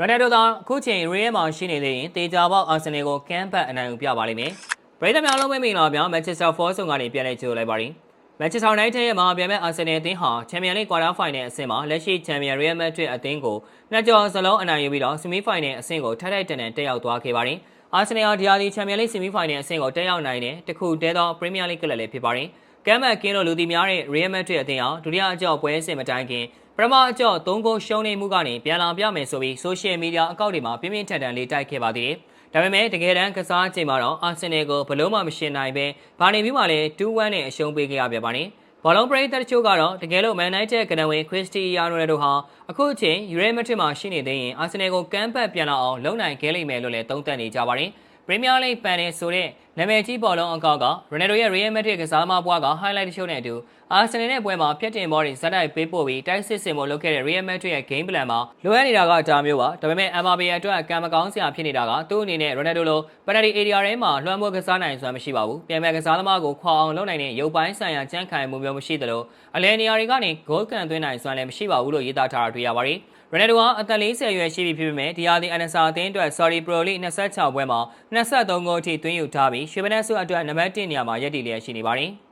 ရနယ်ဒိုသာအခုချိန်ရီယယ်မှာရှိနေသေးရင်တေချာပေါက်အာဆင်နယ်ကိုကမ်းပတ်အနိုင်ယူပြပါလိမ့်မယ်။ပရိသတ်များလုံးပဲမင်္ဂလာပါမန်ချက်စတာဖော့ဆုံကနေပြန်လည်ကြိုလိုက်ပါရီ။မန်ချက်စတာယူနိုက်တက်ရဲ့မှာပြန်မဲ့အာဆင်နယ်အသင်းဟာချန်ပီယံလိကွာတာဖိုင်နယ်အဆင့်မှာလက်ရှိချန်ပီယံရီယယ်မက်ဒရစ်အသင်းကိုနှစ်ကျော်စလုံးအနိုင်ယူပြီးတော့ဆီမီဖိုင်နယ်အဆင့်ကိုထိုက်ထိုက်တန်တန်တက်ရောက်သွားခဲ့ပါရီ။အာဆင်နယ်ဟာဒီယာဒီချန်ပီယံလိဆီမီဖိုင်နယ်အဆင့်ကိုတက်ရောက်နိုင်တဲ့တခုတည်းသောပရီးမီးယားလိကလပ်လည်းဖြစ်ပါရီ။ ကမ်းမတ်ကင်းတို့လူတီများတဲ့ Real Madrid အသင်းဟာဒုတိယအကြော့ပွဲစဉ်မတိုင်ခင်ပထမအကြော့၃ဂိုးရှုံးနေမှုကနေပြန်လာပြမယ်ဆိုပြီး social media အကောင့်တွေမှာပြင်းပြင်းထန်ထန်လေးတိုက်ခဲ့ပါသေးတယ်။ဒါပေမဲ့တကယ်တမ်းကစားချိန်မှာတော့ Arsenal ကိုဘလို့မှမရှင်းနိုင်ပဲဘာနေပြီးမှလည်း2-1နဲ့အရှုံးပေးခဲ့ရပြန်ပါတယ်။ဘောလုံးပရိသတ်တချို့ကတော့တကယ်လို့ Man United ကနဝင် Cristiano Ronaldo ဟာအခုအချိန် Real Madrid မှာရှိနေသေးရင် Arsenal ကိုကမ်းပတ်ပြန်လာအောင်လုပ်နိုင်ခဲ့လိမ့်မယ်လို့လည်းသုံးသပ်နေကြပါတယ်။ Premier League ပန်နေဆိုတဲ့ နာမည်ကြီးဘောလုံးအကောင့်က Ronaldo ရဲ့ Real Madrid ကစားသမားဘွားက highlight တချို့နဲ့အတူ Arsenal နဲ့ပွဲမှာဖျက်တင်ဘောတွေဇက်တိုက်ပေးပို့ပြီးတိုက်စစ်စင်ဖို့လုပ်ခဲ့တဲ့ Real Madrid ရဲ့ game plan မှာလိုအပ်နေတာကအတားမျိုးပါဒါပေမဲ့ Mbappe အတွက်ကံမကောင်းစရာဖြစ်နေတာကသူ့အနေနဲ့ Ronaldo လို penalty area ထဲမှာလွှမ်းမိုးကစားနိုင်စွမ်းမရှိပါဘူးပြန်မဲ့ကစားသမားကိုခွာအောင်လုပ်နိုင်တဲ့ရုပ်ပိုင်းဆိုင်ရာကြမ်းခိုင်မှုမျိုးမရှိသလိုအလဲနေရာတွေကနေ goal ကန်သွင်းနိုင်စွမ်းလည်းမရှိပါဘူးလို့ရေးသားထားတာတွေ့ရပါတယ်ရနယ်ဒိုဟာအသက်40အရွယ်ရှိပြီဖြစ်ပေမဲ့ဒီယာဒီအန်ဆာအသင်းအတွက် Sorry Pro League 26ပွဲမှာ23ဂိုးအထိသွင်းယူထားပြီးရွှေဘနက်ဆုအတွက်နံပါတ်1နေရာမှာရပ်တည်လျက်ရှိနေပါတယ်။